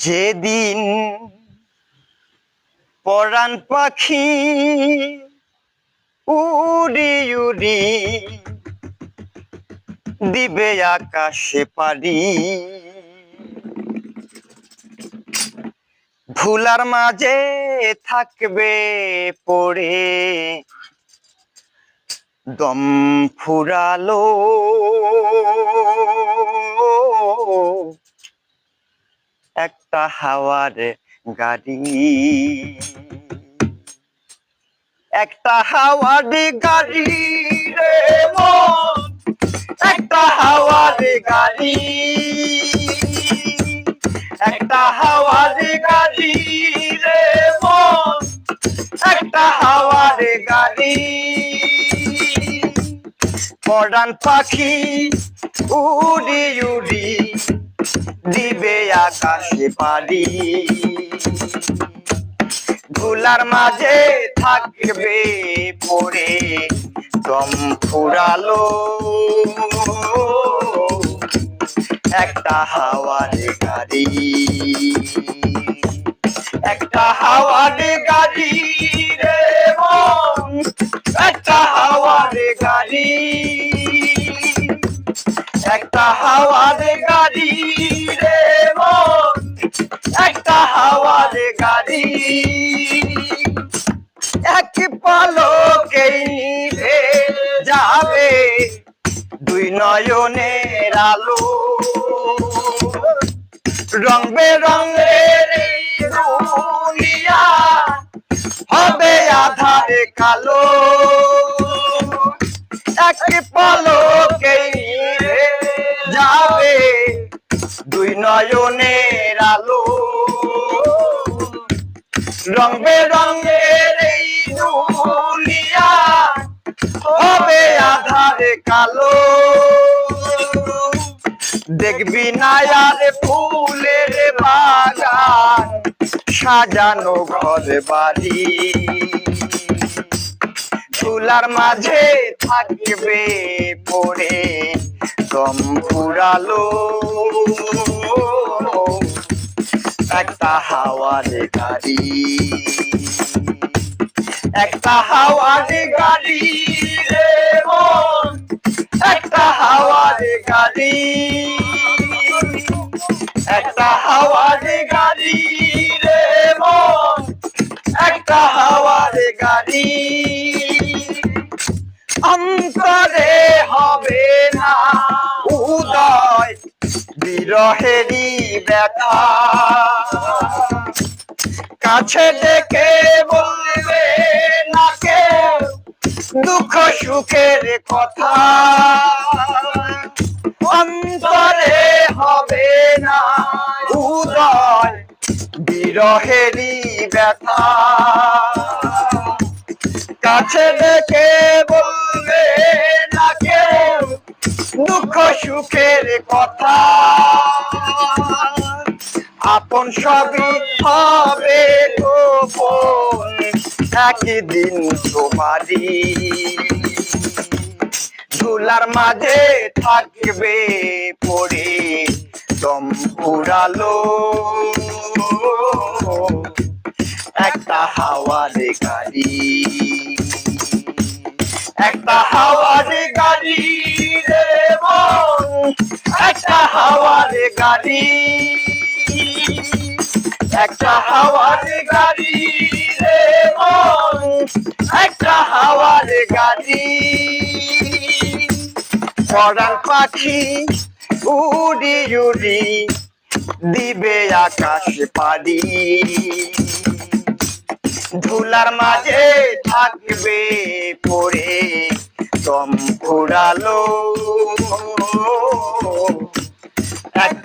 যেদিন পরাণ পাখি উড়ি উড়ি দিবে আকাশে পারি ভুলার মাঝে থাকবে পড়ে দম ফুরালো। একটা হাওয়ার গাড়ি। একটা হাওয়ার গাড়ি রে একটা হাওয়ার গাড়ি। একটা হাওয়ার গাড়ি রে একটা হাওয়ার গাড়ি। পরাণ পাখি উড়ি উড়ি দিবে আকাশে পারি ধুলার মাঝে থাকবে পরে দম ফুরালো। একটা হাওয়ার গাড়ি, একটা হাওয়ার গাড়ি। একটা হাওয়ার গাড়ি রে মন। একটা হাওয়ার গাড়ি। এক পলকেই নিভে যাবে দুই নয়নের আলো। রং বেরঙের দুনিয়া হবে আধারে কালো। এক পলকেই নয়নের আলো। রং বেরঙের এই হবে আধারে কালো। দেখবি না ফুলের বাগান, সাজানো ঘর বাড়ি। চুলার মাঝে থাকবে পড়ে দম ফুরালো একটা হাওয়ার গাড়ি। একটা হাওয়ার গাড়ি রে একটা হাওয়ার গাড়ি। একটা হাওয়ার গাড়ি রে একটা হাওয়ার গাড়ি। অন্তরে হবে না উদয় বিরহেরই ব্যথা। কাছে ডেকে বলবে না কেউ দুঃখ সুখের কথা। অন্তরে হবে না উদয় বিরহেরই ব্যথা। কাছে ডেকে বলবে না কেউ দুঃখ সুখের কথা। আপন সবই হবে গোপন একদিন তোমারই। ঝুলার মাঝে থাকবে পড়ে দম ফুরালো একটা হাওয়ার গাড়ি, একটা হাওয়ার গাড়ি। একটা হাওয়ার গাড়ি। একটা হাওয়ার গাড়ি রে মন। একটা হাওয়ার গাড়ি। পরাণ পাখি উড়ি উড়ি দিবে আকাশ পাড়ি। ধুলার মাঝে থাকবে পড়ে দম ফুরালো